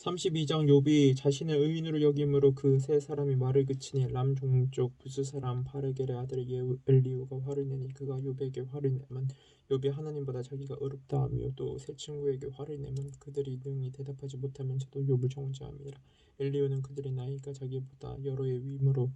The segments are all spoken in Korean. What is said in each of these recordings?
32장 욥이 자신의 의인으로 여김으로 그 세 사람이 말을 그치니 람 종족 부스 사람 바르겔의 아들 예우 엘리우가 화를 내니 그가 욥에게 화를 내면 욥이 하나님보다 자기가 어렵다 하며 또 세 친구에게 화를 내면 그들이 능히 대답하지 못하면서도 욥을 정죄함이라. 엘리우는 그들의 나이가 자기보다 여러의 위임으로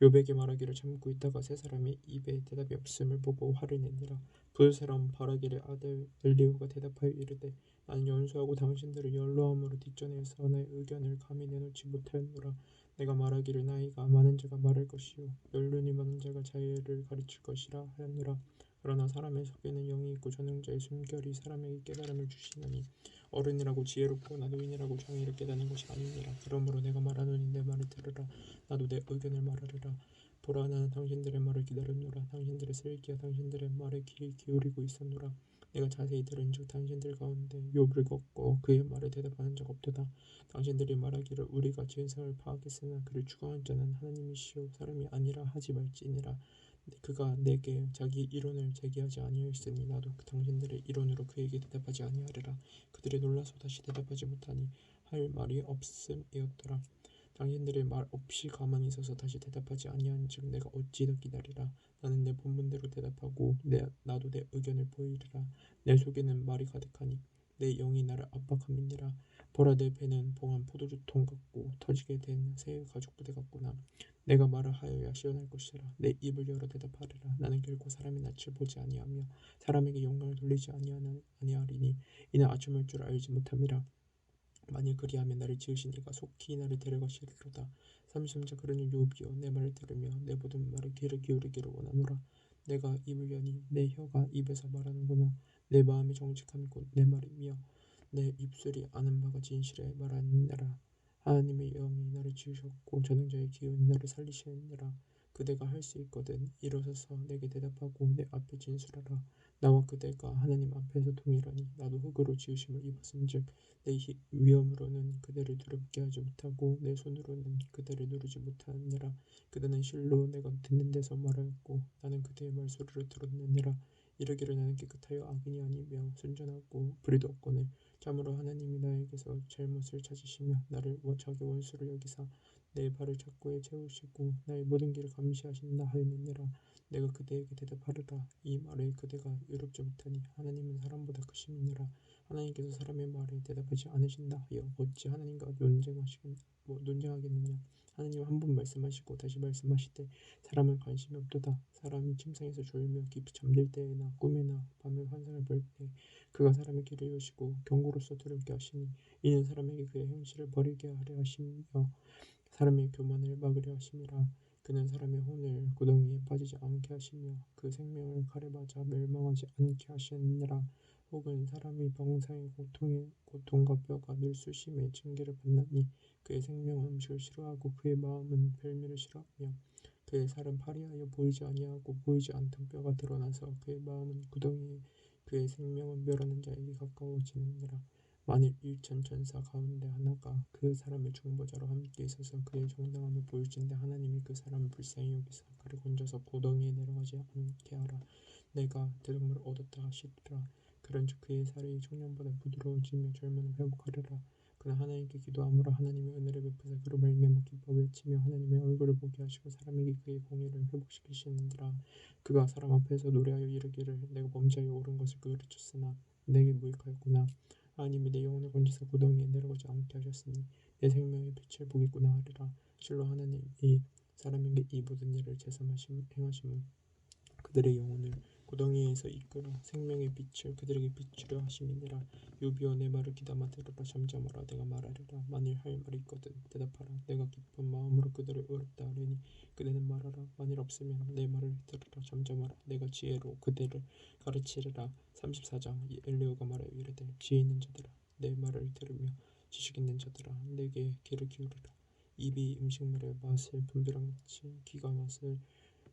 욥에게 말하기를 참고 있다가 세 사람의 입에 대답이 없음을 보고 화를 내니라. 부스 사람 바르겔의 아들 엘리우가 대답하여 이르되 나는 연수하고 당신들을 연로함으로 뒷전에서 내 의견을 감히 내놓지 못하였노라. 내가 말하기를 나이가 많은 자가 말할 것이요 연륜이 많은 자가 자유를 가르칠 것이라 하였노라. 그러나 사람의 속에는 영이 있고 전능자의 숨결이 사람에게 깨달음을 주시나니 어른이라고 지혜롭고 나노인이라고 정의를 깨닫는 것이 아니니라. 그러므로 내가 말하노니 내 말을 들으라. 나도 내 의견을 말하리라. 보라 나는 당신들의 말을 기다렸노라. 당신들의 슬기야 당신들의 말에 귀 기울이고 있었노라. 내가 자세히 들은 즉 당신들 가운데 욥을 걷고 그의 말에 대답하는 자가 없도다. 당신들이 말하기를 우리가 진상을 파악했으나 그를 추구하는 자는 하나님이시오 사람이 아니라 하지 말지니라. 그가 내게 자기 이론을 제기하지 아니하였으니 나도 그 당신들의 이론으로 그에게 대답하지 아니하리라. 그들이 놀라서 다시 대답하지 못하니 할 말이 없음이었더라. 당신들의 말 없이 가만히 있어서 다시 대답하지 아니한즉 내가 어찌 더 기다리라. 나는 내 본분대로 대답하고 내, 나도 내 의견을 보이리라. 내 속에는 말이 가득하니 내 영이 나를 압박함이니라. 보라 내 배는 봉한 포도주 통 같고 터지게 된새 가죽 부대 같구나. 내가 말을 하여야 시원할 것이라. 내 입을 열어 대답하리라. 나는 결코 사람의 낯을 보지 아니하며 사람에게 영광을 돌리지 아니하리니 이는 아첨할 줄 알지 못함이라. 만일 그리하면 나를 지으신 이가 속히 나를 데려가시리로다. 삼십자 그러니 욥이여 내 말을 들으며 내 모든 말을 귀를 기울이기를 원하노라. 내가 입을 여니 내 혀가 입에서 말하는구나. 내 마음이 정직함이 곧 내 말이며 내 입술이 아는 바가 진실에 말하느니라. 하나님의 영이 나를 지으셨고 전능자의 기운이 나를 살리시느니라. 그대가 할 수 있거든. 일어서서 내게 대답하고 내 앞에 진술하라. 나와 그대가 하나님 앞에서 동일하니 나도 흙으로 지으심을 입었은즉 내 위엄으로는 그대를 두렵게 하지 못하고 내 손으로는 그대를 누르지 못하느니라. 그대는 실로 내가 듣는 데서 말하였고 나는 그대의 말소리를 들었느니라. 이르기를 나는 깨끗하여 악인이 아니며 순전하고 불의도 없거늘. 참으로 하나님이 나에게서 잘못을 찾으시며 나를 자기 원수를 여기사 내 발을 착고에 채우시고 나의 모든 길을 감시하신다 하였느니라. 내가 그대에게 대답하리라. 이 말에 그대가 유럽지 못하니 하나님은 사람보다 크심이니라. 하나님께서 사람의 말에 대답하지 않으신다 하여 어찌 하나님과 논쟁하시겠 뭐 논쟁하겠느냐. 하나님 한 번 말씀하시고 다시 말씀하실 때 사람은 관심이 없도다. 사람이 침상에서 졸며 깊이 잠들 때에나 꿈에나 밤에 환상을 볼 때 그가 사람의 길을 여시고 경고로서 두렵게 하시니 이는 사람에게 그의 행실을 버리게 하려 하시며 사람의 교만을 막으려 하심이라 그는 사람의 혼을 구덩이에 빠지지 않게 하시며 그 생명을 칼에 맞아 멸망하지 않게 하시느니라. 혹은 사람이 병사의 고통에 고통과 뼈가 늘 수심에 징계를 받나니 그의 생명은 음식을 싫어하고 그의 마음은 별미를 싫어하며 그의 살은 파리하여 보이지 아니하고 보이지 않던 뼈가 드러나서 그의 마음은 구덩이에 그의 생명은 멸하는 자에게 가까워지느니라 만일 일천 천사 가운데 하나가 그 사람의 중보자로 함께 있어서 그의 정당함을 보일진대 하나님이 그 사람을 불쌍히 여기사 그를 건져서 고덩이에 내려가지 않게 하라. 내가 대동물을 얻었다 하시리라. 그런즉 그의 살이 청년보다 부드러워지며 젊음을 회복하리라. 그는 하나님께 기도하므로 하나님의 은혜를 베푸사 그로 말미암아 기뻐 외치며 하나님의 얼굴을 보게 하시고 사람에게 그의 공의를 회복시키시느니라. 그가 사람 앞에서 노래하여 이르기를 내가 범죄하여 옳은 것을 그르쳤으나 내게 무익하였구나 하나님이 내 영혼을 건지사 구덩이에 내려가지 않게 하셨으니 내 생명의 빛을 보겠구나 하리라. 실로 하나님이 사람에게 이 모든 일을 제삼하심 행하심은 그들의 영혼을 구덩이에서 이끌어 생명의 빛을 그들에게 비추려 하심이니라. 유비여 내 말을 귀담아 들으라. 잠잠하라. 내가 말하리라. 만일 할 말이 있거든 대답하라. 내가 깊은 마음으로 그들을 어렵다 하려니 그대는 말하라. 만일 없으면 내 말을 들으라. 잠잠하라. 내가 지혜로 그대를 가르치리라. 34장 엘레오가 말하여 이르되 지혜 있는 자들아 내 말을 들으며 지식 있는 자들아 내게 귀를 기울이라. 입이 음식물의 맛을 분별한 같이 귀가 맛을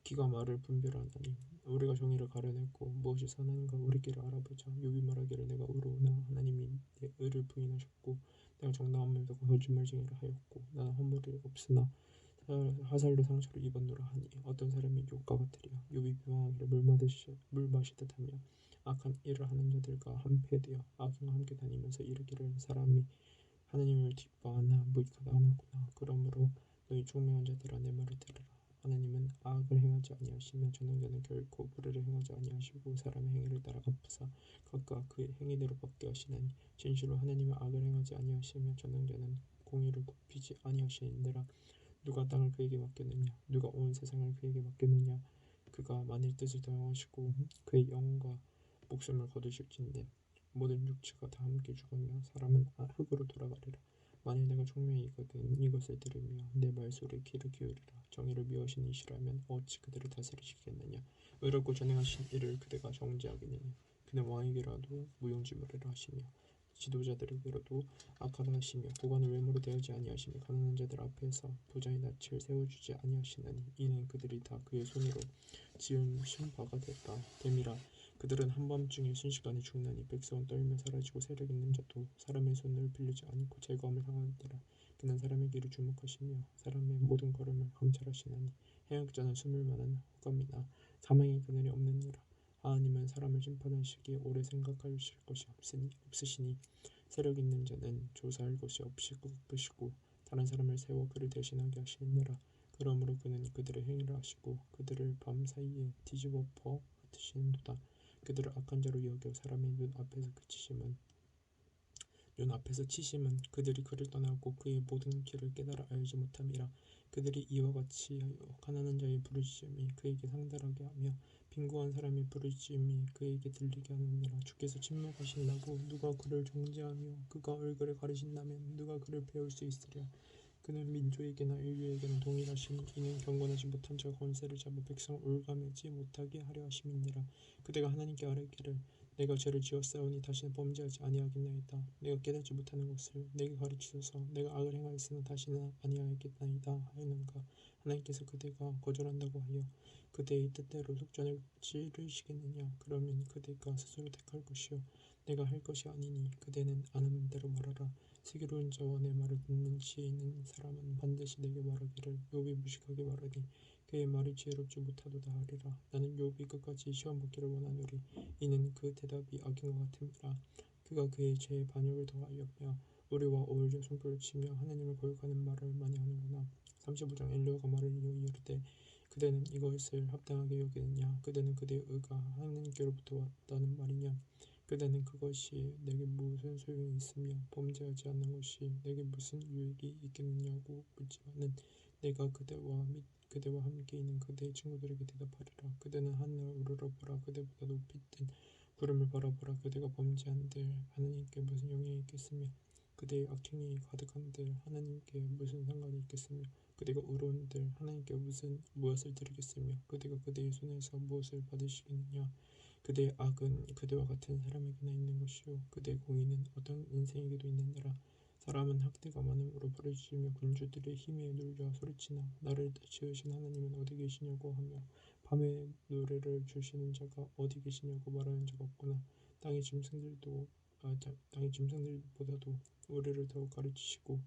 귀가 말을 분별하나니 우리가 정의를 가려냈고 무엇이 선한가 우리 길을 알아보자. 요비 말하기를 내가 의로우나 하나님이 내 의를 부인하셨고 내가 정당함을 두고 거짓말쟁이를 하였고 나는 허물이 없으나 화살로 상처를 입었노라 하니 어떤 사람이 욕과 같으리요 요비 비방하기를 물 마시듯 물 마시듯 하며 악한 일을 하는 자들과 한패되어 악인과 함께 다니면서 이르기를 사람이 하나님을 기뻐하나 무익하다 하는구나. 그러므로 너희 총명한 자들아 내 말을 들으라 하나님은 악을 행하지 아니하시며 전능자는 결코 불의를 행하지 아니하시고 사람의 행위를 따라 갚으사 각각 그의 행위대로 받게 하시나니 진실로 하나님은 악을 행하지 아니하시며 전능자는 공의를 굽히지 아니하시니라. 누가 땅을 그에게 맡겼느냐? 누가 온 세상을 그에게 맡겼느냐? 그가 만일 뜻을 다하시고 그의 영과 목숨을 거두실진데 모든 육체가 다 함께 죽으며 사람은 아, 흙으로 돌아가리라 만일 내가 총명히 이거든. 이것을 들으며 내 말소리에 귀를 기울이라. 정의를 미워하신 이시라면 어찌 그들을 다스리시겠느냐? 의롭고 전행하신 이를 그대가 정죄하겠느냐? 그는 왕에게라도 무용지물이라 하시며 지도자들에게로도 악하다 하시며 고관을 외모로 대하지 아니하시며 가난한 자들 앞에서 부자의 낯을 세워주지 아니하시나니 이는 그들이 다 그의 손으로 지은 신바가 됐다. 됨이라 그들은 한밤중에 순식간에 죽나니 백성은 떨며 사라지고 세력 있는 자도 사람의 손을 빌리지 않고 제거함을 당하니라 그는 사람의 길을 주목하시며 사람의 모든 걸음을 감찰하시나니 해악자는 숨을 만한 호감이나 사망의 그늘이 없느니라. 하나님은 사람을 심판하시기에 오래 생각하실 것이 없으니 없으시니 세력 있는 자는 조사할 것이 없이 끄끄시고 다른 사람을 세워 그를 대신하게 하시느니라. 그러므로 그는 그들의 행위를 하시고 그들을 밤 사이에 뒤집어 엎어 흩으시는도다 그들을 악한 자로 여겨 사람의 눈 앞에서 그치심은 눈 앞에서 치심은 그들이 그를 떠나고 그의 모든 길을 깨달아 알지 못함이라. 그들이 이와 같이 가난한 자의 부르짖음이 그에게 상달하게 하며 빈곤한 사람의 부르짖음이 그에게 들리게 하느니라. 주께서 침묵하신다고 누가 그를 정죄하며 그가 얼굴을 가리신다면 누가 그를 배울 수 있으랴 그는 민족에게나 인류에게나 동일하시니 이는 경건하지 못한 자가 권세를 잡아 백성을 올가매지 못하게 하려 하심이니라. 그대가 하나님께 아뢰기를 내가 죄를 지었사오니 다시는 범죄하지 아니하겠나이다. 내가 깨닫지 못하는 것을 내게 가르치소서. 내가 악을 행하였으나 다시는 아니하겠나이다 하였는가. 하나님께서 그대가 거절한다고 하여 그대의 뜻대로 속전을 찌르시겠느냐. 그러면 그대가 스스로 택할 것이요. 내가 할 것이 아니니 그대는 아는 대로 말하라 슬기로운 내 말을 듣는 지혜 있는 사람은 반드시 내게 말하기를 욥이 무식하게 말하니 그의 말이 지혜롭지 못하도다 하리라. 나는 욥이 끝까지 시험 받기를 원하노리. 이는 그 대답이 악인과 같음이라. 그가 그의 죄에 반역을 더하였며 우리와 어울려 손뼉을 치며 하나님을 거역하는 말을 많이 하는구나. 35장 엘리야가 말을 이어 이르되 그대는 이것을 합당하게 여기느냐? 그대는 그대의 의가 하나님께로부터 왔다는 말이냐 그대는 그것이 내게 무슨 소용이 있으며 범죄하지 않는 것이 내게 무슨 유익이 있겠느냐고 묻지만은 내가 그대와 및 그대와 함께 있는 그대의 친구들에게 대답하리라. 그대는 하늘을 우러러보라. 그대보다 높이 뜬 구름을 바라보라. 그대가 범죄한들 하나님께 무슨 영향이 있겠으며 그대의 악행이 가득한들 하나님께 무슨 상관이 있겠으며 그대가 의로운들 하나님께 무슨 무엇을 드리겠으며 그대가 그대의 손에서 무엇을 받으시겠느냐 그대의 악은 그대와 같은 사람에게나 있는 것이요. 그대의 공의는 어떤 인생에게도 있느니라. 사람은 학대가 많음으로 부르짖으며 군주들의 힘에 눌려 소리치나 나를 지으신 하나님은 어디 계시냐고 하며 밤에 노래를 주시는 자가 어디 계시냐고 말하는 자가 없구나 땅의 짐승들도 아, 땅의 짐승들보다도 우리를 더욱 가르치시고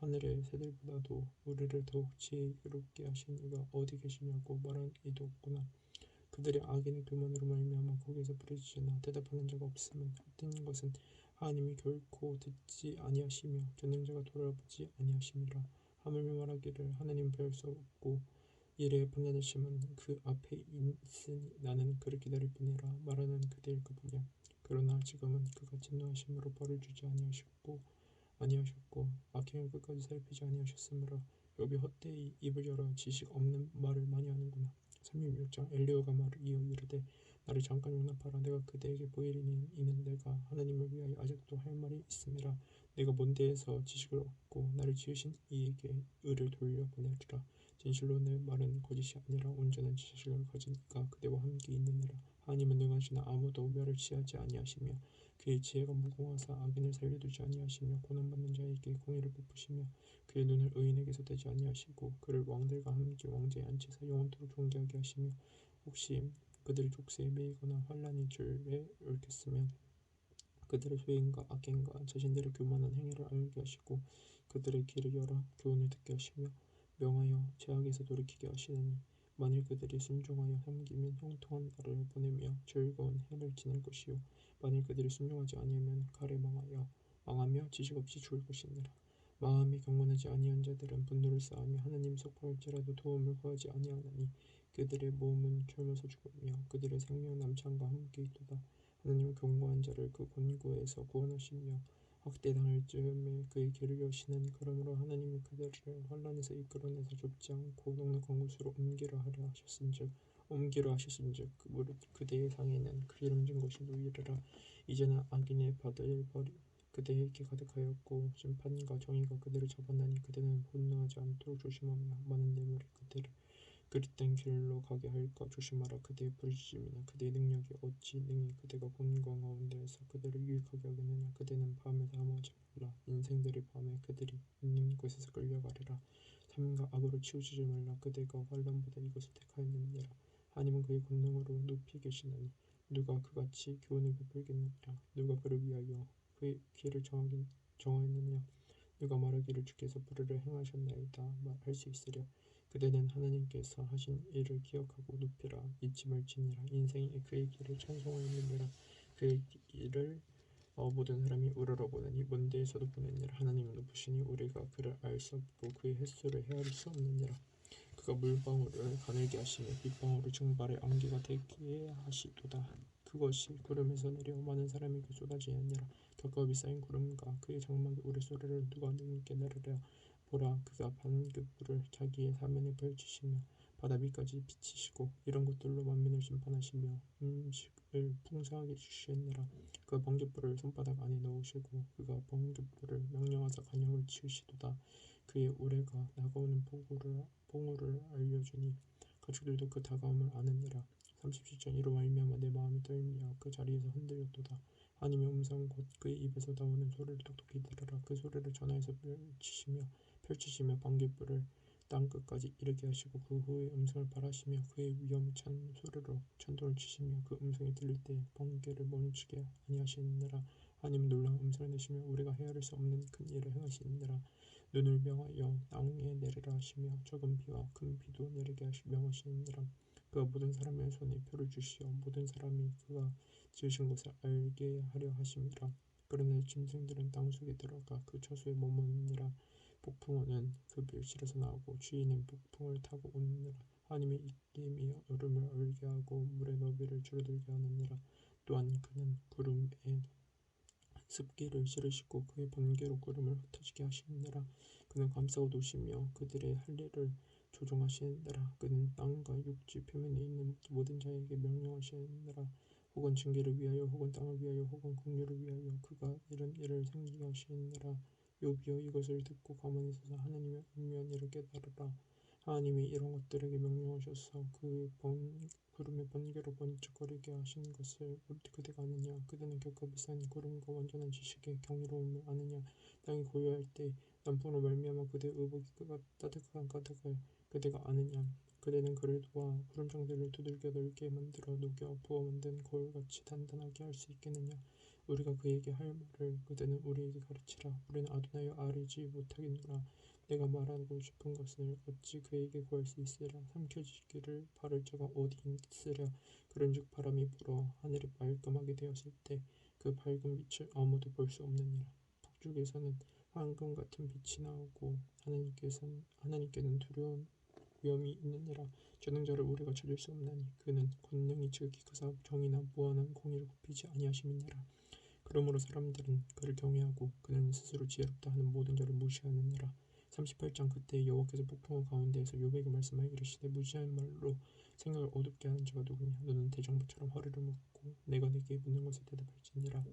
하늘의 새들보다도 우리를 더욱 지혜롭게 하신 이가 어디 계시냐고 말한 이도 없구나 그들의 악인의 교만으로 말미암아 거기에서 부르짖으나 대답하는 자가 없음은 헛된 것은 하나님이 결코 듣지 아니하시며 전능자가 돌아보지 아니하심이라. 하물며 말하기를 하나님 배울 수 없고 이래 판단하심은 그 앞에 있으니 나는 그를 기다릴 뿐이라 말하는 그대일 그뿐이야. 그러나 지금은 그가 진노하심으로 벌을 주지 아니하셨고 아니하셨고 악행을 끝까지 살피지 아니하셨으므로 욥이 헛되이 입을 열어 지식 없는 말을 많이 하는구나 36장 엘리오가 말을 이어 이르되 나를 잠깐 용납하라. 내가 그대에게 보이리니 이는 내가 하나님을 위하여 아직도 할 말이 있음이라. 내가 먼 데에서 지식을 얻고 나를 지으신 이에게 의를 돌려 보내리라. 진실로 내 말은 거짓이 아니라 온전한 지식을 가지니까 그대와 함께 있느니라. 하나님은 능하시나 아무도 멸을 취하지 아니하시며 그의 지혜가 무궁하사 악인을 살려두지 아니하시며 고난받는 자에게 공의를 베푸시며 그의 눈을 의인에게서 떼지 아니하시고 그를 왕들과 함께 왕제에 앉혀서 영원토록 존귀하게 하시며 혹시 그들이 족쇄에 매이거나 환란의 줄에 얽혔으면 그들의 소행과 악행과 자신들의 교만한 행위를 알게 하시고 그들의 귀를 열어 교훈을 듣게 하시며 명하여 죄악에서 돌이키게 하시느니 만일 그들이 순종하여 섬기면 형통한 날을 보내며 즐거운 해를 지낼 것이요. 만일 그들이 순종하지 아니하면 가래 망하여 망하며 지식 없이 죽을 것이니라 마음이 경건하지 아니한 자들은 분노를 쌓으며 하나님 속하할지라도 도움을 구하지 아니하나니 그들의 몸은 젊어서 죽으며 그들의 생명 남창과 함께 있도다. 하나님 경고한 자를 그 곤고에서 구원하시며 학대당할 즈음에 그의 길을 여시나니 그러므로 하나님이 그들을 환란에서 이끌어내서 좁지 않고 넉넉한 곳으로 옮기려 하려 하셨은즉 옮기려 하셨은즉 그 그대의 상에는 기름진 것이 누이리라. 이제는 악인의 받을 벌이 그대에게 가득하였고 심판과 정의가 그들을 잡았나니 그대는 분노하지 않도록 조심하며 많은 뇌물이 그대를 그릇된 길로 가게 할까 조심하라. 그대의 부르짖음이나 그대의 능력이 어찌 능히 그대가 곤고한 가운데에서 그대를 유익하게 하겠느냐. 그대는 밤에 사모하지 말라. 인생들이 밤에 그들이 있는 곳에서 끌려가리라. 삶과 악으로 치우치지 말라. 그대가 환란보다 이것을 택하였느니라. 하나님은 그의 권능으로 높이 계시나니 누가 그같이 교훈을 베풀겠느냐. 누가 그를 위하여 그의 길을 정하긴, 정하였느냐? 누가 말하기를 주께서 불의를 행하셨나이다 말할 수 있으랴. 그대는 하나님께서 하신 일을 기억하고 높이라. 잊지 말지니라. 인생이 그의 길을 찬송하였느니라. 그의 길을 어, 모든 사람이 우러러보느니 먼 데에서도 보느니라 하나님은 높으시니 우리가 그를 알 수 없고 그의 횟수를 헤아릴 수 없느니라. 그가 물방울을 가늘게 하시며 빗방울을 증발의 안개가 되게 하시도다 그것이 구름에서 내려 많은 사람에게 쏟아지느니라. 겹겹이 쌓인 구름과 그의 장막의 우레소리를 누가 누님께 내리랴 보라. 그가 반급부를 자기의 사면에 펼치시며 바다 위까지 비치시고 이런 것들로 만민을 심판하시며 음식을 풍성하게 주시느니라. 그가 번갯불을 손바닥 안에 넣으시고 그가 번갯불을 명령하사 간역을 치우시도다. 그의 우레가 다가오는 폭우를, 폭우를 알려주니 가축들도 그 다가옴을 아느니라 37장 이로 말미암아 내 마음이 떨며 그 자리에서 흔들렸도다. 하나님의 음성 곧 그의 입에서 나오는 소리를 똑똑히 들으라. 그 소리를 전하에서 펼치시며 펼치시며 번갯불을 땅끝까지 이르게 하시고 그 후에 음성을 발하시며 그의 위험찬 소리로 천둥을 치시며 그 음성이 들릴 때 번개를 멈추게 아니하시느니라. 하나님 놀라운 음성을 내시며 우리가 헤아릴 수 없는 큰 일을 행하시느니라. 눈을 명하여 땅에 내리라 하시며 적은 비와 큰 비도 내리게 하시 명하시느니라 그가 모든 사람의 손에 표를 주시어 모든 사람이 그가 지으신 것을 알게 하려 하심이라. 그러나 짐승들은 땅 속에 들어가 그 처소에 머무느니라. 폭풍우는 그 밀실에서 나오고 주인은 폭풍을 타고 오느니라. 하나님의 입김이 얼음을 얼게 하고 물의 너비를 줄어들게 하느니라. 또한 그는 구름에 습기를 실으시고 그의 번개로 구름을 흩어지게 하시느니라. 그는 감싸고 도시며 그들의 할 일을 조종하시느니라 그는 땅과 육지 표면에 있는 모든 자에게 명령하시느니라 혹은 징계를 위하여 혹은 땅을 위하여 혹은 공유를 위하여 그가 이런 일을 생기게 하시느니라 요비여 이것을 듣고 가만히 있어서 하나님의 운명이를 깨달으라. 하나님이 이런 것들에게 명령하셔서 그 번, 구름의 번개로 번쩍거리게 하신 것을 그대가 아느냐? 그대는 겹겹이 쌓인 구름과 완전한 지식의 경이로움을 아느냐? 땅이 고요할 때 남풍으로 말미암아 그대의 의복이 따뜻한 가득을 그대가 아느냐. 그대는 그를 도와 구름장들을 두들겨 넓게 만들어 녹여 부어 만든 거울같이 단단하게 할 수 있겠느냐. 우리가 그에게 할 말을 그대는 우리에게 가르치라. 우리는 아도나여 알지 못하겠노라. 내가 말하고 싶은 것을 어찌 그에게 구할 수 있으랴. 삼켜지기를 바를 자가 어디 있으랴. 그런즉 바람이 불어 하늘이 말끔하게 되었을 때 그 밝은 빛을 아무도 볼 수 없느니라. 북쪽에서는 황금 같은 빛이 나오고 하나님께서는 하나님께는 두려운 위험이 있느니라. 전능자를 우리가 찾을 수 없나니 그는 권능이 지극히 크사 정의나 무한한 공의를 굽히지 아니하심이니라. 그러므로 사람들은 그를 경외하고 그는 스스로 지혜롭다 하는 모든 자를 무시하느니라. 38장 그때 여호와께서 폭풍우 가운데에서 요백에 말씀하여 이르시되 무지한 말로 생각을 어둡게 하는 자가 누구냐? 너는 대장부처럼 허리를 묶고 내가 네게 묻는 것을 대답할지니라.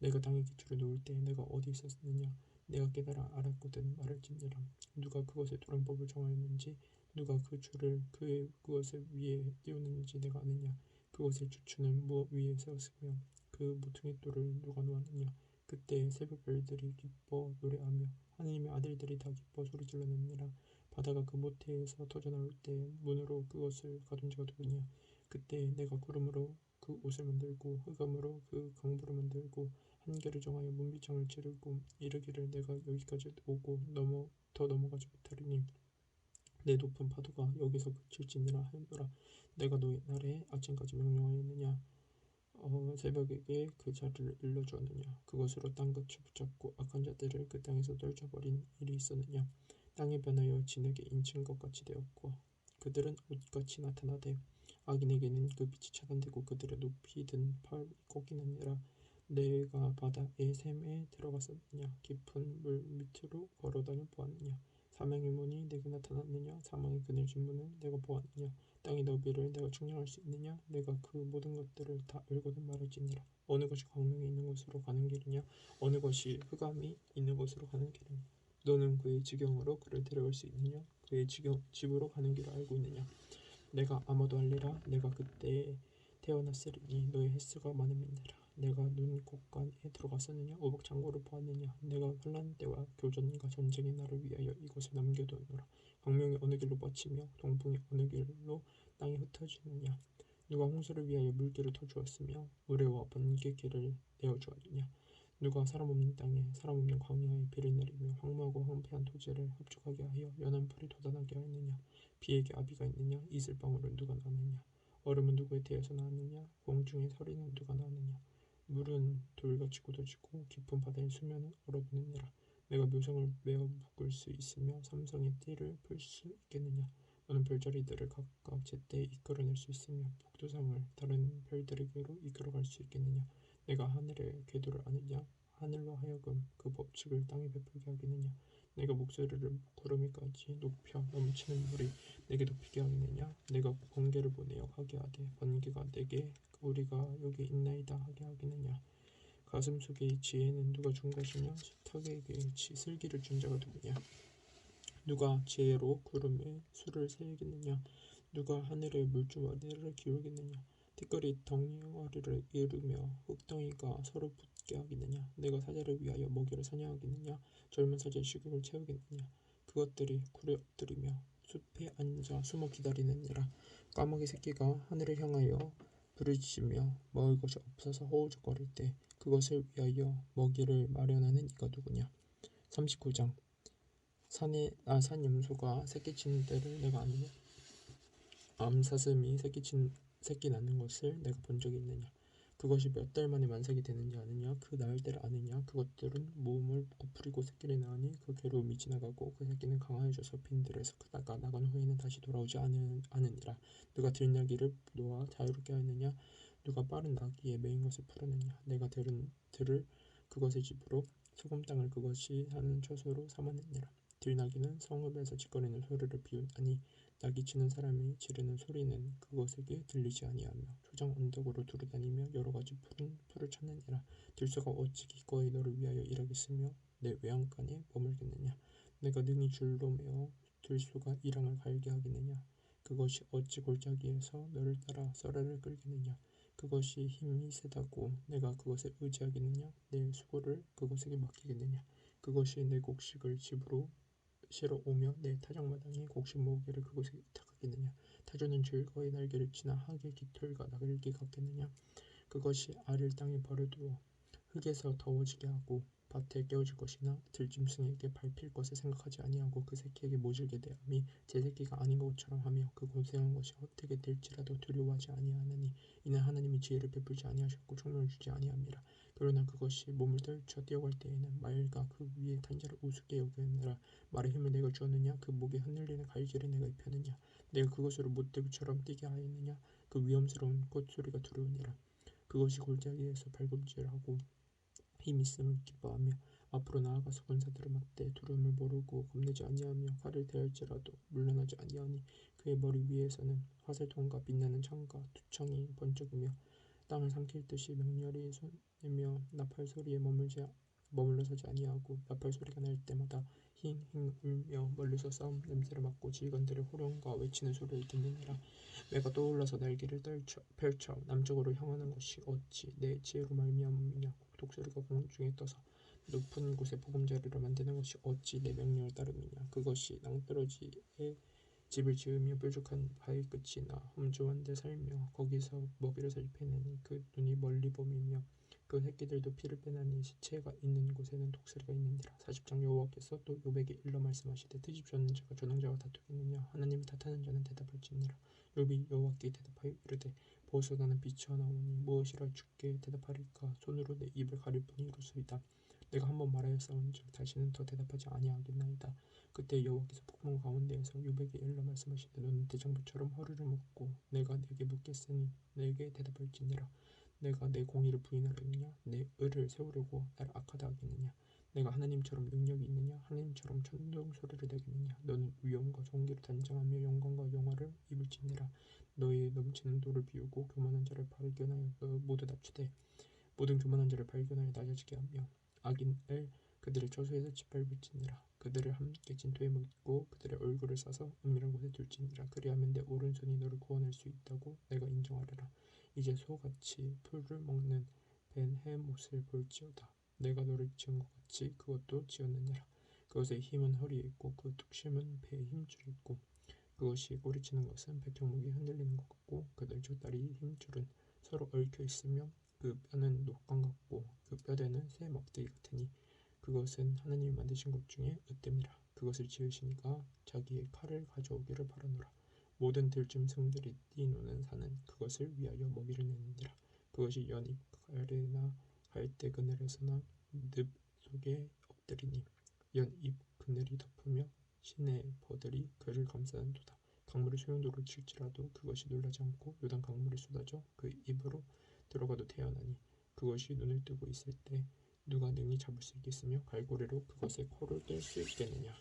내가 땅의 기초를 놓을 때 내가 어디 있었느냐? 내가 깨달아 알았거든 말할지니라. 누가 그것의 도량법을 정하였는지 누가 그 줄을 그의 그것을 위에 띄우는지 내가 아느냐? 그것의 주추는 무엇 위에 세웠으며 그 모퉁이 돌을 누가 놓았느냐? 그때 새벽별들이 기뻐 노래하며 하느님의 아들들이 다 기뻐 소리질렀느니라. 바다가 그 모태에서 터져나올 때 문으로 그것을 가둔 자가 누구냐? 그때 내가 구름으로 그 옷을 만들고 흑암으로 그 강불을 만들고 한계를 정하여 문비창을 찌르고 이르기를 내가 여기까지 오고 넘어 더 넘어가지 못하리니 내 높은 파도가 여기서 그칠지니라 하노라. 내가 너희 날에 아침까지 명령하였느냐? 어, 새벽에게 그 자리를 일러주었느냐? 그것으로 땅끝을 붙잡고 악한 자들을 그 땅에서 떨쳐버린 일이 있었느냐? 땅이 변하여 진에게 인친 것 같이 되었고 그들은 옷같이 나타나되 악인에게는 그 빛이 차단되고 그들의 높이 든 팔이 꺾이느니라. 내가 바다의 샘에 들어갔었느냐? 깊은 물 밑으로 걸어다녀 보았느냐 사망의 문이 내게 나타났느냐? 사망의 그늘 진 문을 내가 보았느냐? 땅의 너비를 내가 측량할 수 있느냐? 내가 그 모든 것들을 다 알거든 말할지니라. 어느 것이 광명이 있는 곳으로 가는 길이냐? 어느 것이 흑암이 있는 곳으로 가는 길이냐? 너는 그의 지경으로 그를 데려갈 수 있느냐? 그의 지경 집으로 가는 길을 알고 있느냐? 내가 아마도 알리라. 내가 그때 태어났으리니 너의 횟수가 많음이니라 내가 눈 곳간에 들어갔었느냐? 오복 창고를 보았느냐? 내가 환란 때와 교전과 전쟁의 날을 위하여 이곳을 남겨두노라. 광명이 어느 길로 뻗치며 동풍이 어느 길로 땅에 흩어지느냐? 누가 홍수를 위하여 물길을 터주었으며 우레와 번개 길을 내어주었느냐? 누가 사람 없는 땅에 사람 없는 광야에 비를 내리며 황무하고 황폐한 토지를 흡족하게 하여 연한 풀이 돋아나게 하느냐? 비에게 아비가 있느냐? 이슬방울은 누가 나느냐? 얼음은 누구의 태에서 나느냐? 공중의 서리는 누가 나느냐 물은 돌같이 굳어지고 깊은 바다의 수면은 얼어붙느니라. 내가 묘성을 메어 묶을 수 있으며 삼성의 띠를 풀 수 있겠느냐? 너는 별자리들을 각각 제때에 이끌어낼 수 있으며 북두성을 다른 별들에게로 이끌어갈 수 있겠느냐? 내가 하늘의 궤도를 아느냐? 하늘로 하여금 그 법칙을 땅에 베풀게 하겠느냐 내가 목소리를 구름 위까지 높여 넘치는 물이 내게 높이게 하겠느냐? 내가 번개를 보내어 하게 하되 번개가 내게 우리가 여기 있나이다 하게 하겠느냐? 가슴 속의 지혜는 누가 준 것이냐 지 슬기를 준 자가 누구냐? 누가 지혜로 구름에 수를 세우겠느냐? 누가 하늘의 물주머니를 기울겠느냐? 티끌이 덩어리를 이루며 흙덩이가 서로 붙 게 하겠느냐? 내가 사자를 위하여 먹이를 사냥하겠느냐? 젊은 사자의 식욕을 채우겠느냐? 그것들이 굴에 엎드리며 숲에 앉아 숨어 기다리느니라. 까마귀 새끼가 하늘을 향하여 부르짖으며 먹을 것이 없어서 허우적거릴 때 그것을 위하여 먹이를 마련하는 이가 누구냐? 39장. 산에 아 산 염소가 새끼 치는 때를 내가 아느냐? 암사슴이 새끼 친 새끼 낳는 것을 내가 본 적이 있느냐 그것이 몇 달 만에 만삭이 되는지 아느냐 그 낳을 때를 아느냐 그것들은 몸을 고프리고 새끼를 낳으니 그 괴로움이 지나가고 그 새끼는 강하여져서 빈들에서 크다가 나간 후에는 다시 돌아오지 않으니라. 누가 들나귀를 놓아 자유롭게 하느냐? 누가 빠른 나귀에 메인 것을 풀었느냐? 내가 들은 들을 그것의 집으로 소금 땅을 그것이 사는 처소로 삼았느니라. 들나귀는 성읍에서 짓거리는 소리를 비웃나니 나귀치는 사람이 지르는 소리는 그것에게 들리지 아니하며 초장 언덕으로 두루다니며 여러 가지 푸른 풀을 찾느니라. 들소가 어찌 기꺼이 너를 위하여 일하겠으며 내 외양간에 머물겠느냐? 내가 능히 줄로 매어 들소가 이랑을 갈게 하겠느냐? 그것이 어찌 골짜기에서 너를 따라 썰매를 끌겠느냐? 그것이 힘이 세다고 내가 그것에 의지하겠느냐? 내 수고를 그것에게 맡기겠느냐? 그것이 내 곡식을 집으로 실어 오며 내 타작마당에 곡식 모으기를 그곳에 위탁하겠느냐? 타조는 즐거이 날개를 치나 하계 깃털과 날개 같겠느냐? 그것이 알을 땅에 버려두어 흙에서 더워지게 하고 밭에 깨어질 것이나 들짐승에게 밟힐 것을 생각하지 아니하고 그 새끼에게 모질게 대함이 제 새끼가 아닌 것처럼 하며 그 고생한 것이 헛되게 될지라도 두려워하지 아니하느니 이는 하나님이 지혜를 베풀지 아니하셨고 총명을 주지 아니함이라. 그러나 그것이 몸을 떨쳐 뛰어갈 때에는 말과 그 위에 탄자를 우습게 여기느라 말의 힘을 내가 주었느냐? 그 목에 흔들리는 갈기를 내가 입혔느냐? 내가 그것으로 못대구처럼 뛰게 하였느냐? 그 위험스러운 꽃소리가 두려우니라. 그것이 골짜기에서 발꿈질하고 힘 있음을 기뻐하며 앞으로 나아가서 권사들을 맞대 두려움을 모르고 겁내지 아니하며 칼을 대할지라도 물러나지 아니하니 그의 머리 위에서는 화살통과 빛나는 창과 두청이 번쩍이며 땅을 삼킬 듯이 맹렬히 솟으며 나팔 소리에 머물지 머물러 서지 아니하고 나팔 소리가 날 때마다 힝힝 울며 멀리서 싸움 냄새를 맡고 지휘관들의 호령과 외치는 소리를 듣느니라. 매가 떠올라서 날개를 떨쳐, 펼쳐 남쪽으로 향하는 것이 어찌 내 지혜로 말미암으냐 독수리가 공중에 떠서 높은 곳에 보금자리를 만드는 것이 어찌 내 명령을 따르느냐. 그것이 낭떠러지에 집을 지으며 뾰족한 바위 끝이 나 험조한 데 살며 거기서 먹이를 살피는 그 눈이 멀리 범이며 그 새끼들도 피를 빼나니 시체가 있는 곳에는 독수리가 있느니라 사십장 여호와께서 또 요백에 일러 말씀하시되 트집 줬는 자가 조능자와 다투겠느냐. 하나님을 탓하는 자는 대답할지니라. 욥이 여호와께 대답하여 이르되 벗어나는 빛이 나오니 무엇이라 주께 대답하리까? 손으로 내 입을 가릴 뿐이 이루소이다. 내가 한 번 말하였사온즉 다시는 더 대답하지 아니하겠나이다. 그때 여호와께서 폭풍 가운데에서 유백에 일러 말씀하시되 너는 대장부처럼 허리를 묶고 내가 내게 묻겠으니 내게 대답할지니라. 내가 내 공의를 부인하려느냐? 내 의를 세우려고 나를 악하다 하겠느냐 내가 하나님처럼 능력이 있느냐? 하나님처럼 천둥 소리를 내겠느냐? 너는 위엄과 존귀로 단장하며 영광과 영화를 입을 지니라 너희의 넘치는 돌을 비우고 교만한 자를 발견하여 모두 납치되 모든 교만한 자를 발견하여 낮아지게 하며 악인을 그들의 저소에서 짓밟을지니라 그들을 함께 진토에 묻고 그들의 얼굴을 싸서 은밀한 곳에 둘지니라. 그리하면 내 오른손이 너를 구원할 수 있다고 내가 인정하리라. 이제 소같이 풀을 먹는 벤 해못을 볼지어다. 내가 너를 지은 것 같 이 그것도 지었느니라. 그것의 힘은 허리에 있고 그 뚝심은 배에 힘줄이 있고 그것이 꼬리치는 것은 백향목이 흔들리는 것 같고 그들 두 다리 힘줄은 서로 얽혀 있으며 그 뼈는 녹강 같고 그 뼈대는 새 막대기 같으니 그것은 하나님이 만드신 것 중에 으뜸이라. 그것을 지으시니가 자기의 칼을 가져오기를 바라노라. 모든 들짐승들이 뛰노는 산은 그것을 위하여 먹이를 내느니라. 그것이 연잎 가래나 갈대 그늘에서나 늪 속에 엎드리니 연잎 그늘이 덮으며 시내 버들이 그를 감싸는도다. 강물이 소용돌이를 칠지라도 그것이 놀라지 않고 요단 강물이 쏟아져 그 입으로 들어가도 태어나니 그것이 눈을 뜨고 있을 때 누가 능히 잡을 수 있겠으며 갈고리로 그것의 코를 뗄 수 있겠느냐